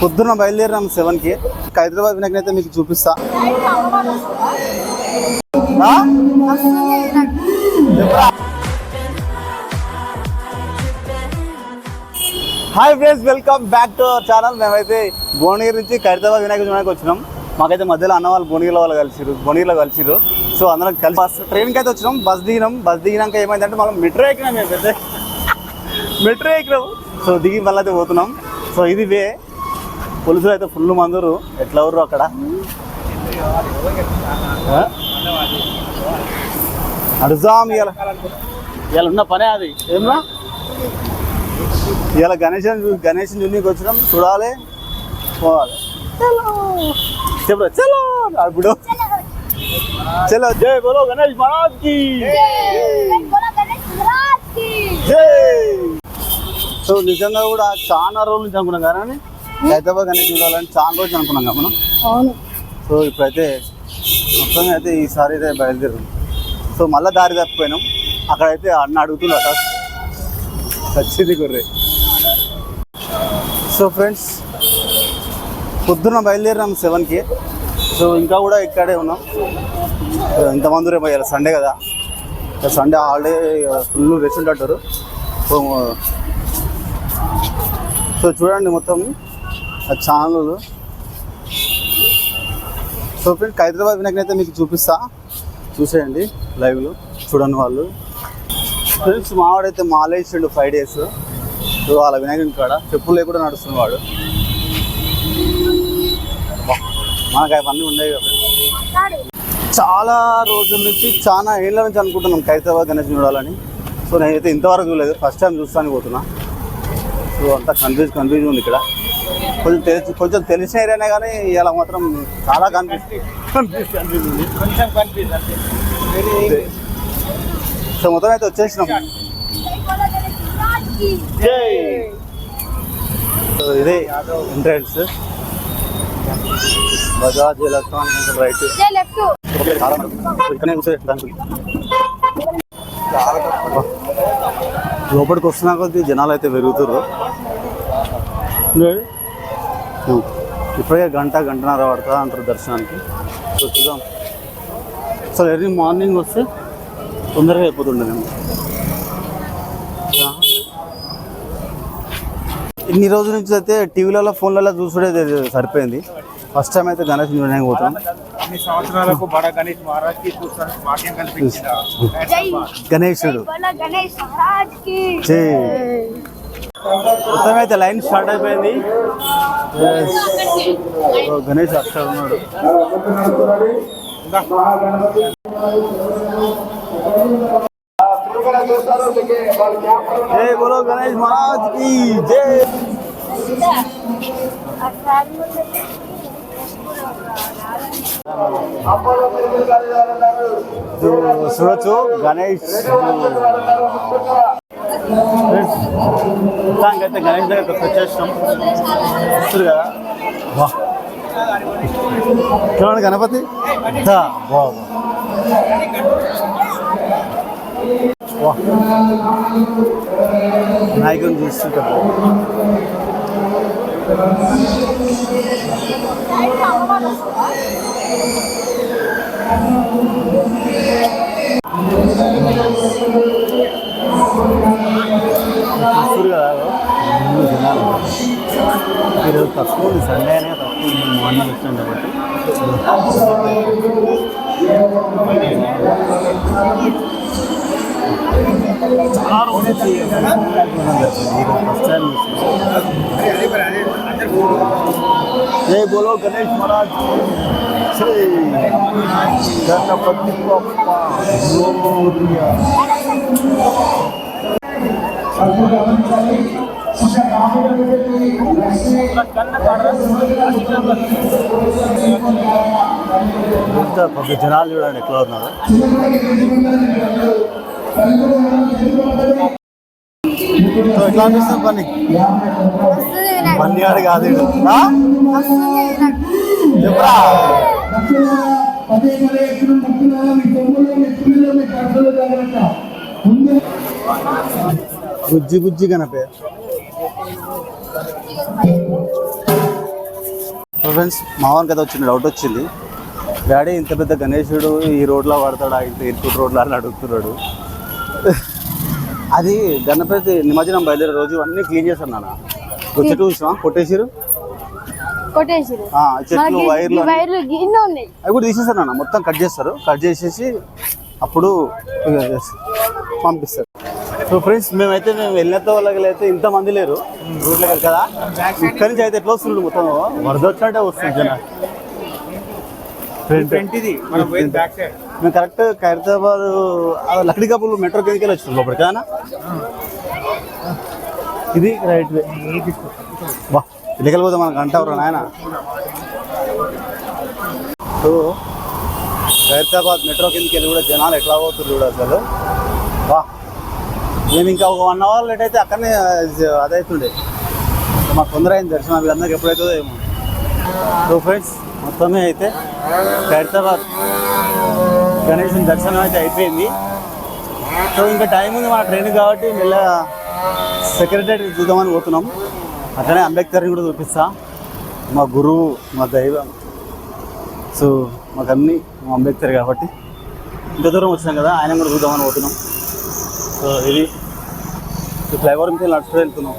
పొద్దున్న బయలుదేరాం సెవెన్కి. హైదరాబాద్ వినాయకుని అయితే మీకు చూపిస్తా. Hi friends welcome back to our channel. మేమైతే భువనగిరి నుంచి ఖైరతాబాద్ వినాయక చూడడానికి వచ్చినాం. మాకైతే మధ్యలో అన్న వాళ్ళు భువనగిరిలో వాళ్ళు కలిసిరు భువనగిరిలో కలిసిరు సో అందరం కలిసి బస్ ట్రైన్కి అయితే వచ్చినాం. బస్ దిగినాం. బస్ దిగినాక ఏమైందంటే మనం మెట్రో ఎక్కినాం మేము పెద్ద మెట్రో ఎక్కినాం. సో దిగి మళ్ళీ అయితే పోతున్నాం. సో ఇది వే. పులుసులు అయితే ఫుల్ మందురు. ఎట్లా ఎవరు అక్కడ? అడుగుదాం ఇవాళ ఇవాళ ఉన్న పనే అది. ఏమన్నా ఇవాళ గణేష్ గణేష్ జున్నికి వచ్చినాం. చూడాలి. పోవాలి. చెప్పు చలో ఇప్పుడు చలో. జై బోలో గణేష్ మహారాజ్కి. జై. సో నిజంగా కూడా చాలా రోజుల నుంచి అనుకున్నాం కానీ హైదరాబాద్ గణేష్ చూడాలని చాలా రోజులు అనుకున్నాం కదా మనం. అవును. సో ఇప్పుడైతే మొత్తం అయితే ఈసారి అయితే బయలుదేరాం. సో మళ్ళీ దారి తప్పిపోయినాం. అక్కడైతే అన్న అడుగుతున్నాడు వచ్చింది గొర్రె. సో ఫ్రెండ్స్ పొద్దున్న బయలుదేరాం సెవెన్కి. సో ఇంకా కూడా ఇక్కడే ఉన్నాం. ఇంతమంది రేపు సండే కదా. సండే హాలిడే ఫుల్ రెస్ట్ ఉంటుంటారు సో సో చూడండి మొత్తం. ఛానల్. సో ఫ్రెండ్స్ హైదరాబాద్ వినాయకుని అయితే మీకు చూపిస్తా. చూసేయండి లైవ్లో చూడండి వాళ్ళు. ఫ్రెండ్స్ మావాడైతే మాలేసిండు ఫైవ్ డేస్ సో వాళ్ళ వినాయకుని కాడ చెప్పులు లేకుండా నడుస్తున్న వాడు. మనకు అవన్నీ ఉండేవి చాలా రోజుల నుంచి చాలా ఏళ్ళ నుంచి అనుకుంటున్నాం హైదరాబాద్ గణేష్ చూడాలని. సో నేనైతే ఇంతవరకు చూడలేదు ఫస్ట్ టైం చూస్తానికి పోతున్నా. సో అంతా కన్ఫ్యూజ్ కన్ఫ్యూజ్ ఉంది ఇక్కడ. కొంచెం తెలిసి కొంచెం తెలిసిన ఏరియానే కానీ ఇలా మాత్రం చాలా వెరీ సో మొత్తం అయితే వచ్చేసినాం ఇదే ఎంట్రన్స్ బజాజ్ ఎలక్ట్రానిక్ రైట్. చాలా ఇక్కడనే. లోపలికి వస్తున్నా కొద్దీ జనాలు అయితే పెరుగుతారు ఇప్పుడే గంట గంటన్నర పడుతుందా అంటారు దర్శనానికి? సో చూద్దాం. ఎర్లీ మార్నింగ్ వస్తే తొందరగా అయిపోతుండే నేను ఇన్ని రోజుల నుంచి అయితే టీవీలలో ఫోన్లలో చూసుడే సరిపోయింది. ఫస్ట్ టైం అయితే గణేష్ చూడడానికి పోతాం గణేశుడు బోలో గణేష్ మహారాజ్కి జై మొత్తం అయితే లైన్ స్టార్ట్ అయిపోయింది Yes. సో గణేష్ అక్కడ ఉన్నాడు జై బోలో గణేష్ మహారాజ్కి జై సో చూడొచ్చు గణేష్ మొత్తానికి అయితే గణేష్ దగ్గర వచ్చేసినాం. వస్తుంది కదా? వా. చూడండి గణపతి? బాబు నాయకుని చూస్తుంటారు Thank you. తక్కువ ఉంది సండే అనే తక్కువ ఉంది మార్నింగ్ వచ్చినాం కాబట్టి చాలా రోజులు నుంచి ఈరోజు ఫస్ట్ టైం జై బోలో గణేష్ మహారాజ్ జై గణపతి బప్ప మోరియా. ఎంత జనాలు చూడండి ఎట్లా ఉన్నారు? ఎట్లా అనిపిస్తుంది పని? పని ఆడు కాదు చెప్పరా? బుజ్జి బుజ్జి కనపే ఫ్రెండ్స్ మా వానికి అయితే వచ్చింది డౌట్ వచ్చింది. డాడీ ఇంత పెద్ద గణేశుడు ఈ రోడ్లో పడతాడా? ఇంత ఇరుకుడు రోడ్లో అని అడుగుతున్నాడు. అది గణపతి నిమజ్జనం బయలుదేరే రోజు అన్నీ క్లీన్ చేశాను నాన్న. చెట్టు చూసినా కొట్టేసిరు? చెట్లు వైర్లు అవి కూడా తీసేస్తారు అన్న మొత్తం కట్ చేస్తారు. కట్ చేసేసి అప్పుడు పంపిస్తారు. సో ఫ్రెండ్స్ మేమైతే మేము వాళ్ళకి అయితే ఇంత మంది లేరు రూట్లో కదా? ఇక్కడి నుంచి అయితే ఎట్లా వస్తుంది మొత్తం. వరద వచ్చినట్టే వస్తుంది జన. మేము correct Khairatabad Lakdikapul metro కిందకి వెళ్ళి వచ్చినాం లోపలికి కదా? ఇది రైట్ వే బా ఇక్కడికి వెళ్ళిపోతే మనకు ఎవరు నాయన సో ఖైరతాబాద్ మెట్రో కిందకి వెళ్ళి కూడా జనాలు ఎట్లా పోతున్నారు చూడు అసలు? వా మేము ఇంకా ఒక వన్ అవర్ లేట్ అయితే అక్కడనే అదైతుండే. మాకు తొందర అయింది దర్శనం వీళ్ళందరికీ ఎప్పుడైతుందో ఏమో. సో ఫ్రెండ్స్ మొత్తమే అయితే ఖైరతాబాద్ గణేషన్ దర్శనం అయితే అయిపోయింది. సో ఇంకా టైం ఉంది మన ట్రైన్ కాబట్టి మెల్లగా సెక్రటరీ చూద్దామని పోతున్నాం. అట్లనే అంబేద్కర్ని కూడా చూపిస్తా. మా గురువు మా దైవం. సో మాకు అన్నీ మా అంబేద్కర్ కాబట్టి. ఇంత దూరం వచ్చినాం కదా ఆయన కూడా చూద్దామని పోతున్నాం. సో ఇది ఫ్లైఓవర్ మీద నడుచుకు వెళ్తున్నాం.